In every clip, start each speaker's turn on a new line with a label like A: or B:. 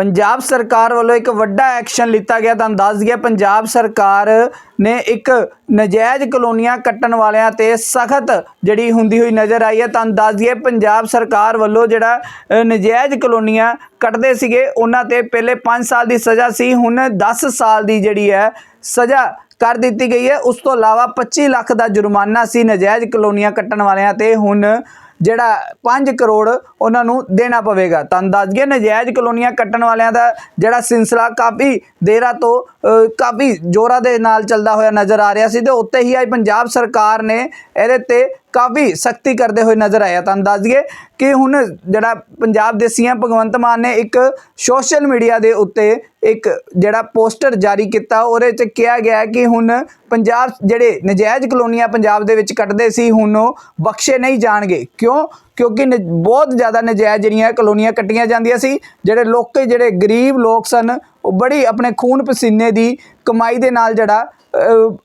A: ਪੰਜਾਬ ਸਰਕਾਰ ਵੱਲੋਂ ਇੱਕ ਵੱਡਾ ਐਕਸ਼ਨ ਲਿੱਤਾ ਗਿਆ, ਤੁਹਾਨੂੰ ਦੱਸ ਦਈਏ, ਪੰਜਾਬ ਸਰਕਾਰ ਨੇ ਇੱਕ ਨਜਾਇਜ਼ ਕਲੋਨੀਆਂ ਕੱਟਣ ਵਾਲਿਆਂ ਤੇ ਸਖਤ ਜਿਹੜੀ ਹੁੰਦੀ ਹੋਈ ਨਜ਼ਰ ਆਈ ਹੈ। ਤੁਹਾਨੂੰ ਦੱਸ ਦਈਏ, ਪੰਜਾਬ ਸਰਕਾਰ ਵੱਲੋਂ ਜਿਹੜਾ ਨਜਾਇਜ਼ ਕਲੋਨੀਆਂ ਕੱਟਦੇ ਸੀਗੇ, ਉਹਨਾਂ ਤੇ ਪਹਿਲੇ 5 ਸਾਲ ਦੀ ਸਜ਼ਾ ਸੀ, ਹੁਣ 10 ਸਾਲ ਦੀ ਜਿਹੜੀ ਹੈ, ਸਜ਼ਾ ਕਰ ਦਿੱਤੀ ਗਈ ਹੈ। ਉਸ ਤੋਂ ਇਲਾਵਾ 25 ਲੱਖ ਦਾ ਜੁਰਮਾਨਾ ਸੀ ਨਜਾਇਜ਼ ਕਲੋਨੀਆਂ ਕੱਟਣ ਵਾਲਿਆਂ ਤੇ, ਹੁਣ ਜਿਹੜਾ 5 ਕਰੋੜ ਉਹਨਾਂ ਨੂੰ ਦੇਣਾ ਪਵੇਗਾ। ਤੁਹਾਨੂੰ ਦੱਸ ਦਈਏ, ਨਜਾਇਜ਼ ਕਲੋਨੀਆਂ ਕੱਟਣ ਵਾਲਿਆਂ ਦਾ ਜਿਹੜਾ ਸਿਲਸਿਲਾ ਕਾਫੀ ਦੇਰਾਂ ਤੋਂ ਕਾਫੀ ਜ਼ੋਰਾਂ ਦੇ ਨਾਲ ਚੱਲਦਾ ਹੋਇਆ ਨਜ਼ਰ ਆ ਰਿਹਾ ਸੀ ਤੇ ਉੱਤੇ ਹੀ ਅੱਜ ਪੰਜਾਬ ਸਰਕਾਰ ਨੇ ਇਹਦੇ ਤੇ ਕਾਫੀ ਸਖਤੀ ਕਰਦੇ ਹੋਏ ਨਜ਼ਰ ਆਇਆ। ਤੁਹਾਨੂੰ ਦੱਸ ਦਈਏ ਕਿ ਹੁਣ ਜਿਹੜਾ ਪੰਜਾਬ ਦੇ ਸੀਐਮ ਭਗਵੰਤ ਮਾਨ ਨੇ ਇੱਕ ਸੋਸ਼ਲ ਮੀਡੀਆ ਦੇ ਉੱਤੇ ਇੱਕ ਜਿਹੜਾ ਪੋਸਟਰ ਜਾਰੀ ਕੀਤਾ, ਉਹਦੇ 'ਚ ਕਿਹਾ ਗਿਆ ਕਿ ਹੁਣ ਪੰਜਾਬ ਜਿਹੜੇ ਨਜਾਇਜ਼ ਕਲੋਨੀਆਂ ਪੰਜਾਬ ਦੇ ਵਿੱਚ ਕੱਟਦੇ ਸੀ, ਹੁਣ ਉਹ ਬਖਸ਼ੇ ਨਹੀਂ ਜਾਣਗੇ। ਕਿਉਂ? ਕਿਉਂਕਿ ਨ- ਬਹੁਤ ਜ਼ਿਆਦਾ ਨਜਾਇਜ਼ ਜਿਹੜੀਆਂ ਕਲੋਨੀਆਂ ਕੱਟੀਆਂ ਜਾਂਦੀਆਂ ਸੀ, ਜਿਹੜੇ ਲੋਕ ਜਿਹੜੇ ਗਰੀਬ ਲੋਕ ਸਨ, ਉਹ ਬੜੀ ਆਪਣੇ ਖੂਨ ਪਸੀਨੇ ਦੀ ਕਮਾਈ ਦੇ ਨਾਲ ਜਿਹੜਾ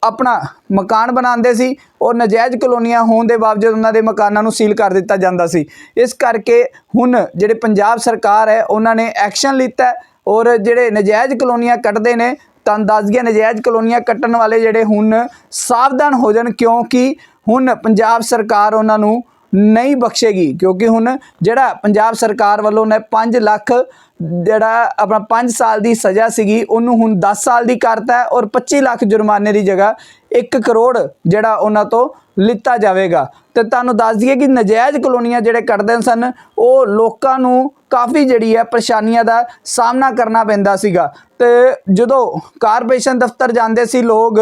A: ਆਪਣਾ ਮਕਾਨ ਬਣਾਉਂਦੇ ਸੀ, ਔਰ ਨਜਾਇਜ਼ ਕਲੋਨੀਆਂ ਹੋਣ ਦੇ ਬਾਵਜੂਦ ਉਹਨਾਂ ਦੇ ਮਕਾਨਾਂ ਨੂੰ ਸੀਲ ਕਰ ਦਿੱਤਾ ਜਾਂਦਾ ਸੀ। ਇਸ ਕਰਕੇ ਹੁਣ ਜਿਹੜੇ ਪੰਜਾਬ ਸਰਕਾਰ ਹੈ, ਉਹਨਾਂ ਨੇ ਐਕਸ਼ਨ ਲਿੱਤਾ ਔਰ ਜਿਹੜੇ ਨਜਾਇਜ਼ ਕਲੋਨੀਆਂ ਕੱਟਦੇ ਨੇ ਤੁਹਾਨੂੰ ਦੱਸ ਗਿਆ ਨਜਾਇਜ਼ ਕਲੋਨੀਆਂ ਕੱਟਣ ਵਾਲੇ ਜਿਹੜੇ ਹੁਣ ਸਾਵਧਾਨ ਹੋ ਜਾਣ, ਕਿਉਂਕਿ ਹੁਣ ਪੰਜਾਬ ਸਰਕਾਰ ਉਹਨਾਂ ਨੂੰ ਨਹੀਂ ਬਖਸ਼ੇਗੀ, ਕਿਉਂਕਿ ਹੁਣ ਜਿਹੜਾ ਪੰਜਾਬ ਸਰਕਾਰ ਵੱਲੋਂ ਨੇ 5 ਲੱਖ ਜਿਹੜਾ ਆਪਣਾ 5 ਸਾਲ ਦੀ ਸਜ਼ਾ ਸੀਗੀ, ਉਹਨੂੰ ਹੁਣ 10 ਸਾਲ ਦੀ ਕਰਤਾ ਔਰ 25 ਲੱਖ ਜੁਰਮਾਨੇ ਦੀ ਜਗ੍ਹਾ 1 ਕਰੋੜ ਜਿਹੜਾ ਉਹਨਾਂ ਤੋਂ ਲਿੱਤਾ ਜਾਵੇਗਾ। ਤੇ ਤੁਹਾਨੂੰ ਦੱਸ ਦਈਏ ਕਿ ਨਜਾਇਜ਼ ਕਲੋਨੀਆਂ ਜਿਹੜੇ ਕੱਢਦੇ ਸਨ, ਉਹ ਲੋਕਾਂ ਨੂੰ ਕਾਫੀ ਜਿਹੜੀ ਹੈ ਪਰੇਸ਼ਾਨੀਆਂ ਦਾ ਸਾਹਮਣਾ ਕਰਨਾ ਪੈਂਦਾ ਸੀਗਾ। ਤੇ ਜਦੋਂ ਕਾਰਪੋਰੇਸ਼ਨ ਦਫ਼ਤਰ ਜਾਂਦੇ ਸੀ, ਲੋਕ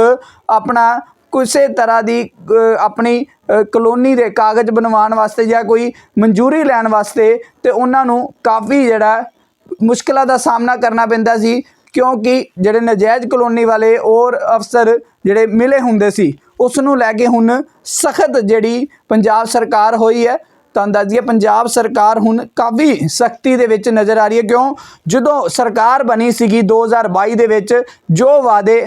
A: ਆਪਣਾ ਕਿਸੇ ਤਰ੍ਹਾਂ ਦੀ ਆਪਣੀ ਕਲੋਨੀ ਦੇ ਕਾਗਜ਼ ਬਣਵਾਉਣ ਵਾਸਤੇ ਜਾਂ ਕੋਈ ਮਨਜ਼ੂਰੀ ਲੈਣ ਵਾਸਤੇ ਤੇ ਉਹਨਾਂ ਨੂੰ ਕਾਫੀ ਜਿਹੜਾ ਮੁਸ਼ਕਲਾਂ ਦਾ ਸਾਹਮਣਾ ਕਰਨਾ ਪੈਂਦਾ ਸੀ, ਕਿਉਂਕਿ ਜਿਹੜੇ ਨਜਾਇਜ਼ ਕਲੋਨੀ ਵਾਲੇ ਔਰ ਅਫਸਰ ਜਿਹੜੇ ਮਿਲੇ ਹੁੰਦੇ ਸੀ ਉਸ ਨੂੰ ਲੈ ਕੇ ਹੁਣ ਸਖਤ ਜਿਹੜੀ ਪੰਜਾਬ ਸਰਕਾਰ ਹੋਈ ਹੈ ਤਾਂ ਦੱਸਦੀਏ ਪੰਜਾਬ ਸਰਕਾਰ ਹੁਣ ਕਾਫੀ ਸਖਤੀ ਦੇ ਵਿੱਚ ਨਜ਼ਰ ਆ ਰਹੀ ਹੈ। ਕਿਉਂ? ਜਦੋਂ ਸਰਕਾਰ ਬਣੀ ਸੀਗੀ 2022 ਦੇ ਵਿੱਚ, ਜੋ ਵਾਅਦੇ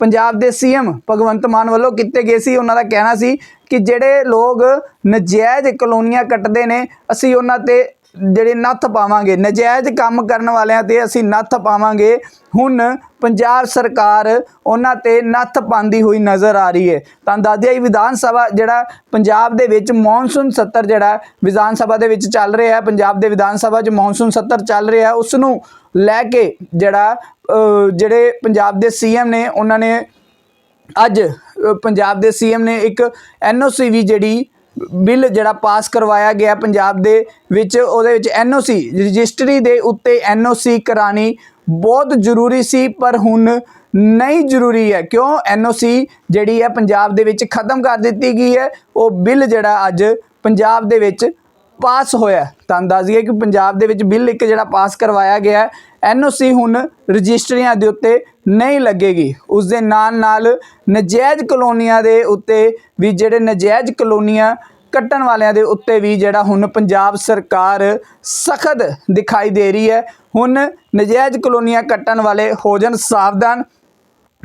A: ਪੰਜਾਬ ਦੇ ਸੀਐਮ ਭਗਵੰਤ ਮਾਨ ਵੱਲੋਂ ਕੀਤੇ ਗਏ ਸੀ, ਉਹਨਾਂ ਦਾ ਕਹਿਣਾ ਸੀ ਕਿ ਜਿਹੜੇ ਲੋਕ ਨਜਾਇਜ਼ ਕਲੋਨੀਆਂ ਕੱਟਦੇ ਨੇ, ਅਸੀਂ ਉਹਨਾਂ ਤੇ ਜਿਹੜੇ ਨੱਥ ਪਾਵਾਂਗੇ, ਨਜਾਇਜ਼ ਕੰਮ ਕਰਨ ਵਾਲਿਆਂ ਤੇ ਅਸੀਂ ਨੱਥ ਪਾਵਾਂਗੇ। ਹੁਣ ਪੰਜਾਬ ਸਰਕਾਰ ਉਹਨਾਂ ਤੇ ਨੱਥ ਪਾਉਂਦੀ ਹੋਈ ਨਜ਼ਰ ਆ ਰਹੀ ਹੈ। ਤਾਂ ਦਾਦਿਆ ਵਿਧਾਨ ਸਭਾ ਜਿਹੜਾ ਪੰਜਾਬ ਦੇ ਵਿੱਚ ਮੌਨਸੂਨ ਸੱਤਰ ਜਿਹੜਾ ਵਿਧਾਨ ਸਭਾ ਦੇ ਵਿੱਚ ਚੱਲ ਰਿਹਾ ਹੈ, ਪੰਜਾਬ ਦੇ ਵਿਧਾਨ ਸਭਾ 'ਚ ਮੌਨਸੂਨ ਸੱਤਰ ਚੱਲ ਰਿਹਾ ਹੈ, ਉਸ ਨੂੰ ਲੈ ਕੇ ਜਿਹੜਾ ਜਿਹੜੇ ਪੰਜਾਬ ਦੇ ਸੀਐਮ ਨੇ, ਉਹਨਾਂ ਨੇ ਅੱਜ ਪੰਜਾਬ ਦੇ ਸੀਐਮ ਨੇ ਇੱਕ ਐਨਓਸੀ ਵੀ ਜਿਹੜੀ ਬਿੱਲ ਜਿਹੜਾ ਪਾਸ ਕਰਵਾਇਆ ਗਿਆ ਪੰਜਾਬ ਦੇ ਵਿੱਚ, ਉਹਦੇ ਵਿੱਚ ਐਨਓਸੀ ਰਜਿਸਟਰੀ ਦੇ ਉੱਤੇ ਐਨਓਸੀ ਕਰਾਣੀ ਬਹੁਤ ਜ਼ਰੂਰੀ ਸੀ, ਪਰ ਹੁਣ ਨਹੀਂ ਜ਼ਰੂਰੀ ਹੈ। ਕਿਉਂ? ਐਨਓਸੀ ਜਿਹੜੀ ਹੈ ਪੰਜਾਬ ਦੇ ਵਿੱਚ ਖਤਮ ਕਰ ਦਿੱਤੀ ਗਈ ਹੈ। ਉਹ ਬਿੱਲ ਜਿਹੜਾ ਅੱਜ ਪੰਜਾਬ ਦੇ ਵਿੱਚ ਪਾਸ ਹੋਇਆ ਤਾਂ ਅੰਦਾਜ਼ੀਏ ਕਿ ਪੰਜਾਬ ਦੇ ਵਿੱਚ ਬਿੱਲ ਇੱਕ ਜਿਹੜਾ ਪਾਸ ਕਰਵਾਇਆ ਗਿਆ ਐਨਓਸੀ ਹੁਣ ਰਜਿਸਟਰੀਆਂ ਦੇ ਉੱਤੇ ਨਹੀਂ ਲੱਗੇਗੀ। ਉਸ ਦੇ ਨਾਲ ਨਾਲ ਨਜਾਇਜ਼ ਕਲੋਨੀਆਂ ਦੇ ਉੱਤੇ ਵੀ ਜਿਹੜੇ ਨਜਾਇਜ਼ ਕਲੋਨੀਆਂ ਕੱਟਣ ਵਾਲਿਆਂ ਦੇ ਉੱਤੇ ਵੀ ਜਿਹੜਾ ਹੁਣ ਪੰਜਾਬ ਸਰਕਾਰ ਸਖਤ ਦਿਖਾਈ ਦੇ ਰਹੀ ਹੈ। ਹੁਣ ਨਜਾਇਜ਼ ਕਲੋਨੀਆਂ ਕੱਟਣ ਵਾਲੇ ਹੋ ਜਾਣ ਸਾਵਧਾਨ,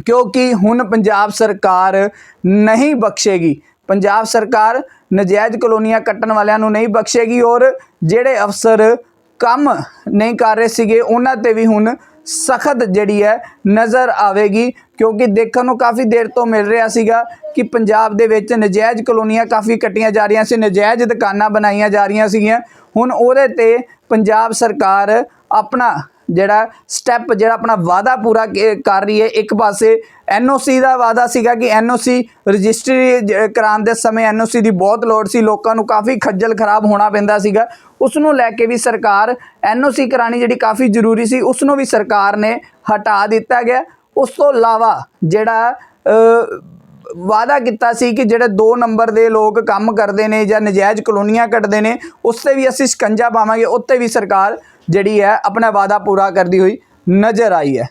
A: ਕਿਉਂਕਿ ਹੁਣ ਪੰਜਾਬ ਸਰਕਾਰ ਨਹੀਂ ਬਖਸ਼ੇਗੀ। ਪੰਜਾਬ ਸਰਕਾਰ ਨਜਾਇਜ਼ ਕਲੋਨੀਆਂ ਕੱਟਣ ਵਾਲਿਆਂ ਨੂੰ ਨਹੀਂ ਬਖਸ਼ੇਗੀ ਔਰ ਜਿਹੜੇ ਅਫਸਰ ਕੰਮ ਨਹੀਂ ਕਰ ਰਹੇ ਸੀਗੇ, ਉਹਨਾਂ ਤੇ ਵੀ ਹੁਣ ਸਖਤ ਜਿਹੜੀ ਹੈ ਨਜ਼ਰ ਆਵੇਗੀ, ਕਿਉਂਕਿ ਦੇਖਣ ਨੂੰ ਕਾਫੀ ਦੇਰ ਤੋਂ ਮਿਲ ਰਿਹਾ ਸੀਗਾ ਕਿ ਪੰਜਾਬ ਦੇ ਵਿੱਚ ਨਜਾਇਜ਼ ਕਲੋਨੀਆਂ ਕਾਫੀ ਕੱਟੀਆਂ ਜਾ ਰਹੀਆਂ ਸੀ, ਨਜਾਇਜ਼ ਦੁਕਾਨਾਂ ਬਣਾਈਆਂ ਜਾ ਰਹੀਆਂ ਸੀਗੀਆਂ। ਹੁਣ ਉਹਦੇ ਤੇ ਪੰਜਾਬ ਸਰਕਾਰ ਆਪਣਾ ਜਿਹੜਾ ਸਟੈਪ ਜਿਹੜਾ ਆਪਣਾ ਵਾਅਦਾ ਪੂਰਾ ਕ- ਕਰ ਰਹੀ ਹੈ। ਇੱਕ ਪਾਸੇ ਐਨਓਸੀ ਦਾ ਵਾਅਦਾ ਸੀਗਾ ਕਿ ਐਨਓਸੀ ਰਜਿਸਟਰੀ ਜ- ਕਰਾਉਣ ਦੇ ਸਮੇਂ ਐਨਓਸੀ ਦੀ ਬਹੁਤ ਲੋੜ ਸੀ। ਲੋਕਾਂ ਨੂੰ ਕਾਫੀ ਖੱਜਲ ਖਰਾਬ ਹੋਣਾ ਪੈਂਦਾ ਸੀਗਾ। ਉਸ ਨੂੰ ਲੈ ਕੇ ਵੀ ਸਰਕਾਰ ਐਨਓਸੀ ਕਰਾਣੀ ਜਿਹੜੀ ਕਾਫੀ ਜ਼ਰੂਰੀ ਸੀ ਉਸ ਨੂੰ ਵੀ ਸਰਕਾਰ ਨੇ ਹਟਾ ਦਿੱਤਾ ਗਿਆ। ਉਸ ਤੋਂ ਇਲਾਵਾ ਜਿਹੜਾ ਵਾਅਦਾ ਕੀਤਾ ਸੀ ਕਿ ਜਿਹੜੇ 2 ਨੰਬਰ ਦੇ ਲੋਕ ਕੰਮ ਕਰਦੇ ਨੇ ਜਾਂ ਨਜਾਇਜ਼ ਕਲੋਨੀਆਂ ਕੱਟਦੇ ਨੇ ਉਸ ਤੇ ਵੀ ਅਸੀਂ ਸ਼ਿਕੰਜਾ ਪਾਵਾਂਗੇ, ਉੱਤੇ ਵੀ ਸਰਕਾਰ ਜਿਹੜੀ ਹੈ, ਆਪਣਾ ਵਾਅਦਾ ਪੂਰਾ ਕਰਦੀ ਹੋਈ ਨਜ਼ਰ ਆਈ ਹੈ।